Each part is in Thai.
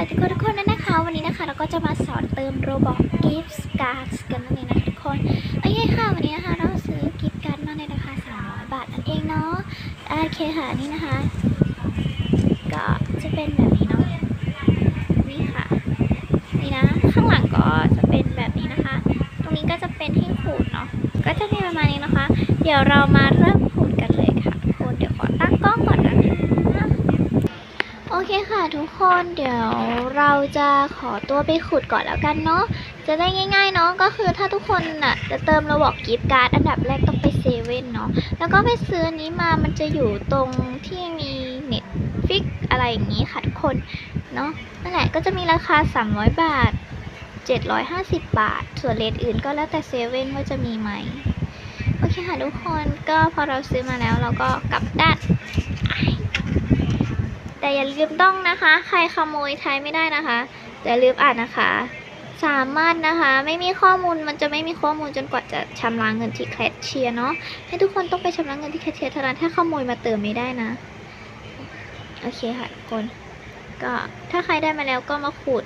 วัสดีทุกคนนะคะ วันนี้นะคะ เราก็จะมาสอนเติม Roblox Gift Cards กันนั่นเองนะทุกคนโอเคค่ะวันนี้นะคะ เราซื้อ Gift Card มาในราคา 300 บาทนั่นเองเนาะโอเคค่ะนี่นะคะ ก็จะเป็นแบบนี้เนาะนี่ค่ะนี่นะข้างหลังก็จะเป็นแบบนี้นะคะ ตรงนี้ก็จะเป็นที่ขูดเนาะก็จะมีประมาณนี้นะคะ เดี๋ยวเรามาเริ่มขูดกันเลยค่ะทุกคนเดี๋ยวขอตั้งกล้องก่อนนะคะ โอเค่ะทุกคนเดี๋ยวเราจะขอตัวไปขุดก่อนแล้วกันเนาะจะได้ง่ายๆเนาะก็คือถ้าทุกคนน่ะจะเติมระบอกกิฟต์การ์ดอันดับแรกต้องไปเซเว่นเนาะแล้วก็ไปซื้ออันนี้มามันจะอยู่ตรงที่มีเน็ตฟิกอะไรอย่างนี้ค่ะทุกคนเนาะนั่นแหละก็จะมีราคา 300 บาท 750 บาท ส่วนเลทอื่นก็แล้วแต่เซเว่นว่าจะมีไหมโอเคค่ะทุกคนก็พอเราซื้อมาแล้วเราก็กลับด้าน แต่อย่าลืมต้องนะคะ ใครขโมยใช้ไม่ได้นะคะอย่าลืมอ่านนะคะ สามารถนะคะ ไม่มีข้อมูลมันจะไม่มีข้อมูลจนกว่าจะชำระเงินที่แคชเชียร์เนาะให้ทุกคนต้องไปชำระเงินที่แคชเชียร์เท่านั้นถ้าขโมยมาเติมไม่ได้นะ โอเคค่ะทุกคน ก็ถ้าใครได้มาแล้วก็มาขูด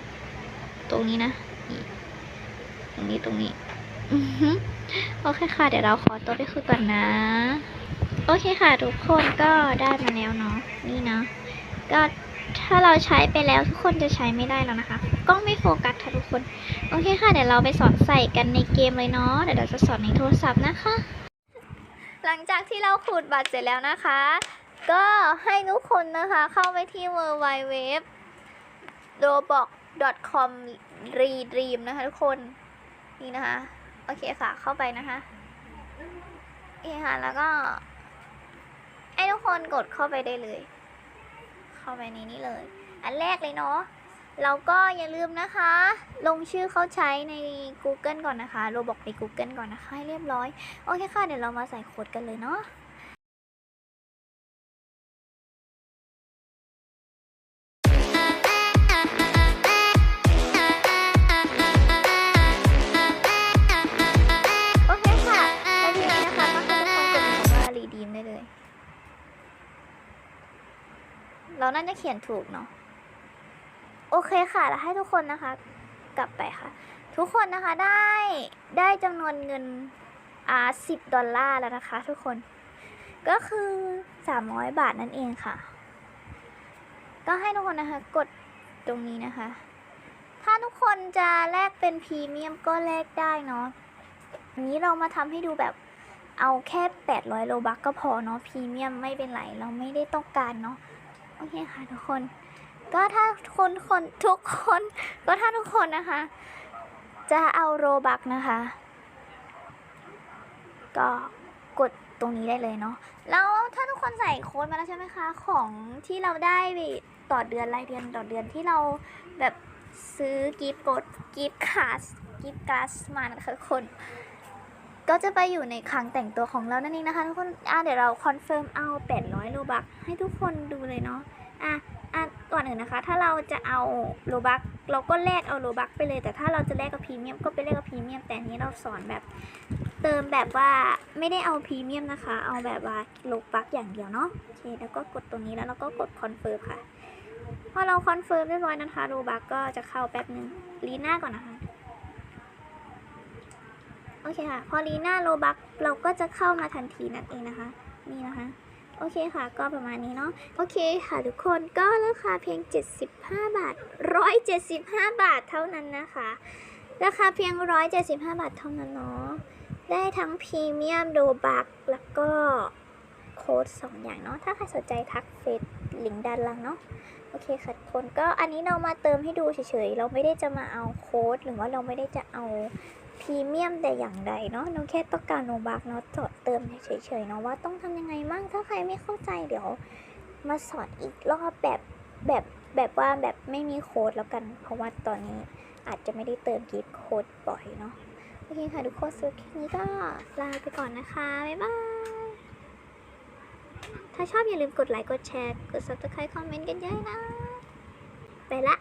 ตรงนี้นะตรงนี้ตรงนี้โอเคค่ะ เดี๋ยวเราขอตัวไปขูดก่อนนะ โอเคค่ะ ทุกคนก็ได้มาแล้วเนาะนี่เนาะ ก็ถ้าเราใช้ไปแล้วทุกคนจะใช้ไม่ได้แล้วนะคะ กล้องไม่โฟกัสค่ะทุกคน โอเคค่ะ เดี๋ยวเราไปสอนใส่กันในเกมเลยเนาะ เดี๋ยวเราจะสอนในโทรศัพท์นะคะ หลังจากที่เราขูดบัตรเสร็จแล้วนะคะ ก็ให้ทุกคนนะคะเข้าไปที่ w w w roblox com redream นะคะทุกคน นี่นะคะ โอเคค่ะ เข้าไปนะคะโอเคค่ะ แล้วก็ ให้ทุกคนกดเข้าไปได้เลย เข้าไปในนี้เลย อันแรกเลยเนาะเราก็อย่าลืมนะคะ ลงชื่อเขาใช้ใน Google ก่อนนะคะโรบอกใน Google ก่อนนะคะให้เรียบร้อย โอเคค่ะ เดี๋ยวเรามาใส่โค้ดกันเลยเนาะ เราน่าจะเขียนถูกเนาะโอเคค่ะแล้วให้ทุกคนนะคะ กลับไปค่ะ ทุกคนนะคะได้ได้จำนวนเงินอ่าสิบดอลลาร์แล้วนะคะ ทุกคน ก็คือสามร้อยบาทนั่นเองค่ะ ก็ให้ทุกคนนะคะ กดตรงนี้นะคะ ถ้าทุกคนจะแลกเป็นพรีเมียมก็แลกได้เนาะอันนี้เรามาทำให้ดูแบบเอาแค่ 800 โลบักก็พอเนาะพรีเมียมไม่เป็นไร เราไม่ได้ต้องการเนาะ อเคค่ะทุกคน ก็ถ้าคนคนทุกคน ก็ถ้าทุกคนนะคะ จะเอาโรบักนะคะ ก็กดตรงนี้ได้เลยเนาะ แล้วถ้าทุกคนใส่โค้ดมาแล้วใช่ไหมคะ ของที่เราได้ต่อเดือนรายเดือนต่อเดือนที่เราแบบซื้อกิฟต์กดกิฟต์คาสกิฟต์การ์ดมานะคะทุกคน ก็จะไปอยู่ในคลังแต่งตัวของเรานั่นเองนะคะทุกคนอะเดี๋ยวเราคอนเฟิร์มเอา 800โลบักให้ทุกคนดูเลยเนาะอะอะก่อนอื่นนะคะ ถ้าเราจะเอาโลบักเราก็แลกเอาโลบักไปเลย แต่ถ้าเราจะแลกกับพรีเมียมก็ไปแลกกับพรีเมียม แต่นนี้เราสอนแบบเติมแบบว่าไม่ได้เอาพรีเมียมนะคะ เอาแบบว่าโลบักอย่างเดียวเนาะโอเคแล้วก็กดตรงนี้แล้วเราก็กดคอนเฟิร์มค่ะ พอเราคอนเฟิร์มเรียบร้อยนะคะโลบักก็จะเข้าแป๊บนึงรีหน้าก่อนนะคะ โอเคค่ะ พอรีหน้าโลบักเราก็จะเข้ามาทันทีนั่นเองนะคะ นี่นะคะ โอเคค่ะ ก็ประมาณนี้เนาะ โอเคค่ะทุกคน ก็ราคาเพียง 75 บาท 175 บาทเท่านั้นนะคะ ราคาเพียง 175 บาทเท่านั้นเนาะ ได้ทั้งพรีเมียมโดบักแล้วก็โค้ด2อย่างเนาะ ถ้าใครสนใจทักเฟซ ลิงก์ด้านล่างเนาะโอเคค่ะทุกคนก็อันนี้เรามาเติมให้ดูเฉยๆ เราไม่ได้จะมาเอาโค้ดหรือว่าเราไม่ได้จะเอาพรีเมียมแต่อย่างใดเนาะเราแค่ต้องการโนบักเนาะจอดเติมเฉยๆเนาะว่าต้องทำยังไงมั่งถ้าใครไม่เข้าใจเดี๋ยว มาสอนอีกรอบแบบแบบแบบว่าแบบไม่มีโค้ดแล้วกัน เพราะว่าตอนนี้อาจจะไม่ได้เติมกิฟต์โค้ดบ่อยเนาะโอเคค่ะทุกคนสุดคลิปนี้ก็ลาไปก่อนนะคะบ๊ายบาย ถ้าชอบอย่าลืมกดไลค์ กดแชร์ กด subscribe คอมเมนต์กันเยอะนะ ไปละ